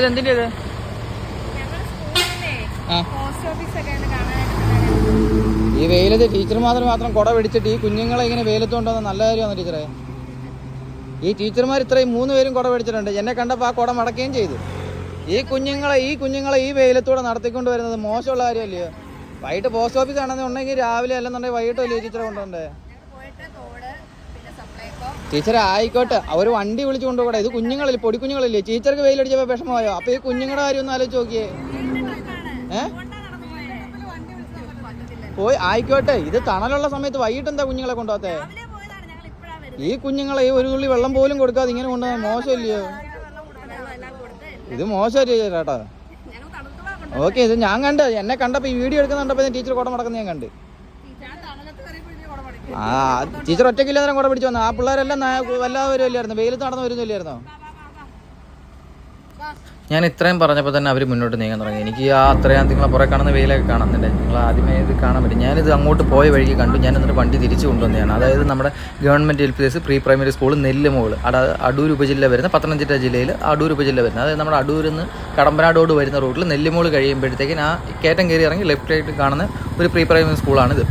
ഇതെന്തിന്റെ ഇത് ഈ വെയിലത്ത് ടീച്ചർമാർ മാത്രം കുട പിടിച്ചിട്ട് ഈ കുഞ്ഞുങ്ങളെ ഇങ്ങനെ വെയിലത്ത് കൊണ്ടുവന്ന നല്ല കാര്യമാണ് ടീച്ചറെ? ഈ ടീച്ചർമാർ ഇത്രയും മൂന്ന് പേരും കുട പിടിച്ചിട്ടുണ്ട്. എന്നെ കണ്ടപ്പോൾ ആ കുട മടക്കുകയും ചെയ്തു. ഈ കുഞ്ഞുങ്ങളെ ഈ കുഞ്ഞുങ്ങളെ ഈ വെയിലത്തൂടെ നടത്തിക്കൊണ്ട് വരുന്നത് മോശമുള്ള കാര്യമല്ലയോ? വൈകിട്ട് പോസ്റ്റ് ഓഫീസ് ആണെന്നുണ്ടെങ്കിൽ രാവിലെ അല്ലെന്നുണ്ടെങ്കിൽ വൈകിട്ട് അല്ലേ ടീച്ചറെ കൊണ്ടുവണ്ടേ ടീച്ചറെ ആയിക്കോട്ടെ അവർ വണ്ടി വിളിച്ചു കൊണ്ടുപോകട്ടെ. ഇത് കുഞ്ഞുങ്ങളില്ലേ പൊടി കുഞ്ഞുങ്ങളില്ലേ ടീച്ചർക്ക് വെയിലടിച്ചപ്പോൾ വിഷമമായോ? അപ്പോൾ ഈ കുഞ്ഞുങ്ങളുടെ കാര്യം ഒന്ന് ആലോചിച്ച് നോക്കിയേ. പോയി ആയിക്കോട്ടെ. ഇത് തണലുള്ള സമയത്ത് വൈകിട്ട് എന്താ കുഞ്ഞുങ്ങളെ കൊണ്ടുപോകത്തെ? ഈ കുഞ്ഞുങ്ങളെ ഈ ഒരു തുള്ളി വെള്ളം പോലും കൊടുക്കാതെ ഇങ്ങനെ കൊണ്ടുപോകാൻ മോശമില്ലയോ? ഇത് മോശമല്ലേ ചേട്ടാ ഓക്കെ ഇത് ഞാൻ കണ്ട്. എന്നെ കണ്ടപ്പോൾ ഈ വീഡിയോ എടുക്കുന്നുണ്ടപ്പോൾ ടീച്ചർ കുട മടക്കുന്നത് ഞാൻ കണ്ട്. ആ ടീച്ചർ ഒറ്റയ്ക്കില്ല നേരം കൂടെ പിടിച്ചു വന്നു. ആ പിള്ളേരെല്ലാം വല്ലാതെ വരുമല്ലായിരുന്നു വെയിലത്ത് നടന്നു വരുന്നില്ലായിരുന്നോ? ഞാൻ ഇത്രയും പറഞ്ഞപ്പോൾ തന്നെ അവർ മുന്നോട്ട് നീങ്ങാൻ തുടങ്ങി. എനിക്ക് ആ അത്രയും നിങ്ങളെ പുറകെ കാണുന്ന വെയിലൊക്കെ കാണുന്നുണ്ട്. നിങ്ങൾ ആദ്യമേ ഇത് കാണാൻ പറ്റും. ഞാനിത് അങ്ങോട്ട് പോയ വഴിക്ക് കണ്ടു. ഞാൻ എന്നിട്ട് വണ്ടി തിരിച്ചു കൊണ്ടുവന്നതാണ്. അതായത് നമ്മുടെ government L P S pre primary school നെല്ലുമോൾ അട അടൂർ ഉപജില്ല വരുന്ന പത്തനംതിട്ട ജില്ലയിൽ അടൂർ ഉപജില്ല വരുന്ന അതായത് നമ്മുടെ അടൂരിൽ നിന്ന് കടമ്പനാടോട് വരുന്ന റൂട്ടിൽ നെല്ലുമോൾ കഴിയുമ്പോഴത്തേക്കും ആ കയറ്റം കയറി ഇറങ്ങി ലെഫ്റ്റ് ആയിട്ട് കാണുന്ന ഒരു പ്രീ പ്രൈമറി സ്കൂളാണിത്.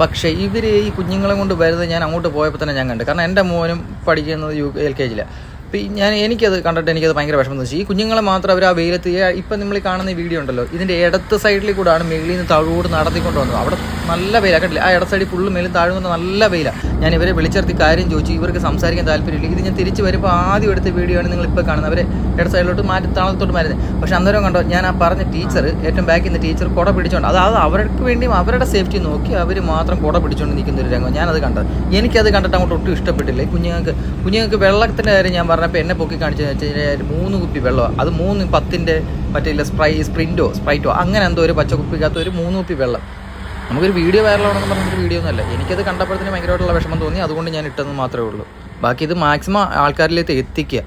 പക്ഷേ ഇവർ ഈ കുഞ്ഞുങ്ങളെ കൊണ്ട് വരുന്നത് ഞാൻ അങ്ങോട്ട് പോയപ്പോൾ തന്നെ ഞാൻ കണ്ടു. കാരണം എന്റെ മോനും പഠിക്കുന്നത് യു എൽ കെ ജിയിലാണ് അപ്പോൾ ഞാൻ എനിക്കത് കണ്ടിട്ട് എനിക്കത് ഭയങ്കര വിഷമം എന്ന് വെച്ചാൽ ഈ കുഞ്ഞുങ്ങളെ മാത്രം അവർ ആ വെയിലത്ത് ഇപ്പം നമ്മൾ കാണുന്ന വീഡിയോ ഉണ്ടല്ലോ ഇതിന്റെ ഇടത്ത് സൈഡിൽ കൂടാണ് മേളിൽ നിന്ന് തഴുകൂട് നടത്തിക്കൊണ്ട് വന്നത്. അവിടെ നല്ല വെയിലാണ് കണ്ടില്ല? ആ ഇടസൈഡിൽ സൈഡിൽ ഫുള്ള് മേലും താഴ്ന്ന നല്ല വെയിലാണ് ഞാൻ ഇവരെ വിളിച്ചിറത്തി കാര്യം ചോദിച്ചു. ഇവർക്ക് സംസാരിക്കാൻ താല്പര്യമില്ല. ഇത് ഞാൻ തിരിച്ച് വരുമ്പോൾ ആദ്യം എടുത്ത വീഡിയോ ആണ് നിങ്ങൾ ഇപ്പോൾ കാണുന്നത്. അവരെ ഇടസൈഡിലോട്ട് സൈഡിലോട്ട് മാറ്റി താളത്തോട്ട് മാറുന്നത് പക്ഷെ അന്നേരം കണ്ടോ ഞാൻ ആ പറഞ്ഞ ടീച്ചർ ഏറ്റവും ബാക്കിൽ നിന്ന് ടീച്ചർ കുട പിടിച്ചോണ്ട് അത് അത് അവർക്ക് വേണ്ടിയും അവരുടെ സേഫ്റ്റി നോക്കി അവർ മാത്രം കുട പിടിച്ചോണ്ട് നിൽക്കുന്ന ഒരു രംഗം ഞാനത് കണ്ടത്. എനിക്കത് കണ്ടിട്ട് അങ്ങോട്ട് ഒട്ടും ഇഷ്ടപ്പെട്ടില്ല. കുഞ്ഞുങ്ങൾക്ക് കുഞ്ഞുങ്ങൾക്ക് വെള്ളത്തിന്റെ കാര്യം ഞാൻ പറഞ്ഞപ്പോൾ എന്നെ പൊക്കി കാണിച്ചു വെച്ച് കഴിഞ്ഞാൽ മൂന്ന് കുപ്പി വെള്ളമാണ് അത് മൂന്ന് പത്തിന്റെ മറ്റേ സ്പ്രൈ സ്പ്രിന്റോ സ്പ്രൈറ്റോ അങ്ങനെ എന്തോ ഒരു പച്ചക്കുപ്പിക്കകത്ത് ഒരു മൂന്ന് കുപ്പി വെള്ളം. നമുക്കൊരു വീഡിയോ വൈറൽ വൈറലാണെന്ന് പറഞ്ഞൊരു വീഡിയോ ഒന്നുമല്ല. എനിക്കത് കണ്ടപ്പോഴത്തേന് ഭയങ്കരമായിട്ടുള്ള വിഷമം തോന്നി. അതുകൊണ്ട് ഞാൻ ഇട്ടതെന്ന് മാത്രമേ ഉള്ളൂ. ബാക്കി ഇത് മാക്സിമം ആൾക്കാരിലേക്ക് എത്തിക്കുക.